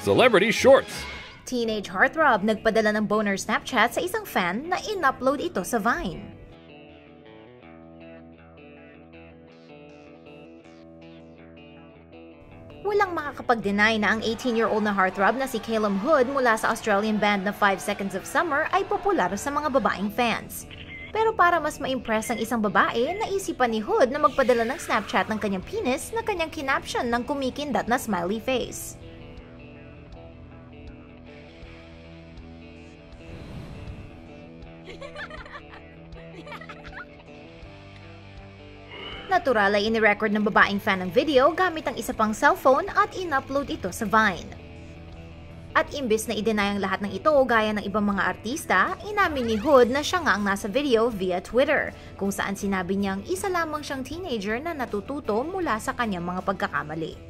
Celebrity Shorts. Teenage heartthrob nagpadala ng boner Snapchat sa isang fan na in-upload ito sa Vine. Walang makakapag-deny na ang 18-year-old na heartthrob na si Calum Hood mula sa Australian band na 5 Seconds of Summer ay popular sa mga babaeng fans. Pero para mas ma-impress ang isang babae, naisipan ni Hood na magpadala ng Snapchat ng kanyang penis na kanyang kinaption ng kumikindat na smiley face. Natural ay inirecord ng babaeng fan ng video gamit ang isa pang cellphone at in-upload ito sa Vine. At imbes na i-deny lahat ng ito gaya ng ibang mga artista, inamin ni Hood na siya nga ang nasa video via Twitter, kung saan sinabi niyang isa lamang siyang teenager na natututo mula sa kanyang mga pagkakamali.